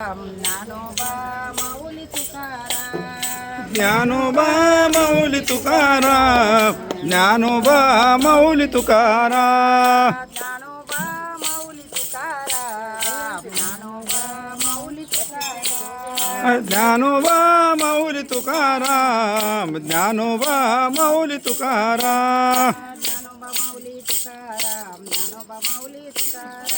ज्ञानोबा मौलि तुकारा ज्ञानोबा मौलि तुकारा ज्ञानोबा मौलि तुकारा ज्ञानोबा मौलि तुकारा ज्ञानोबा मौलि तुकारा ज्ञानोबा मौलि मौलि तुकारा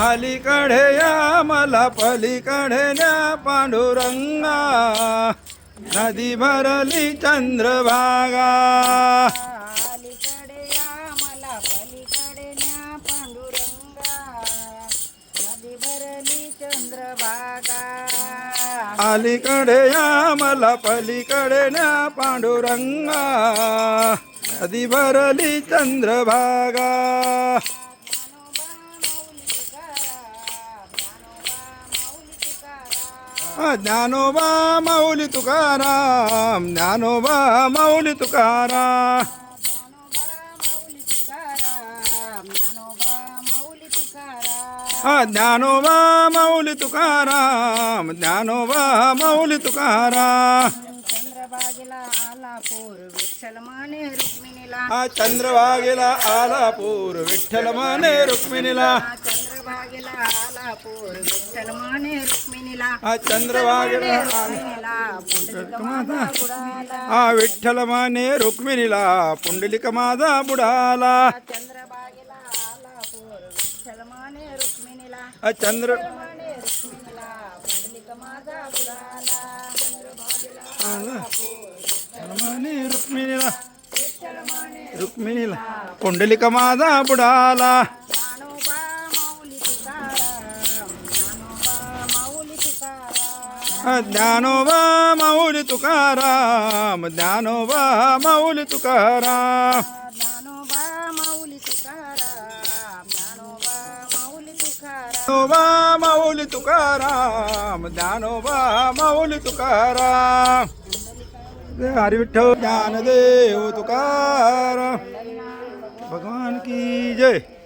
अलीकडे या मला पलीकडे न्या पांडुरंगा. नदी भरली चंद्रभागा. अलीकडे या मला पलीकडे न्या पांडुरंगा. नदी भरली चंद्रभागा. अलीकडे या मला पलीकडे न्या पांडुरंगा. नदी भरली चंद्रभागा. ज्ञानोबा माऊली तुकाराम ज्ञानोबा माऊली तुकाराम ज्ञानोबा माऊली तुकाराम ज्ञानोबा माऊली तुकाराम चंद्रभागेला आला पोर विठ्ठल माने रुक्मिणीला हा चंद्रभागेला विठ्ठलमाने रुक्मिणीला चंद्रभागेला विठ्ठल माने रुक्मिणीला पुंडलिक माझा बुडाला चंद्रभागेला चंद्र माने रुक्मिणीला रुक्मिणीला पुंडलिक माझा बुडाला ज्ञानोबा माऊली तुकाराम ज्ञानोबा माऊली तुकाराम. ज्ञानोबा माऊली तुकाराम ज्ञानोबा माऊली तुकाराम. ज्ञानोबा माऊली तुकाराम हरी विठ्ठल ज्ञानदेव तुकाराम. भगवान की जय.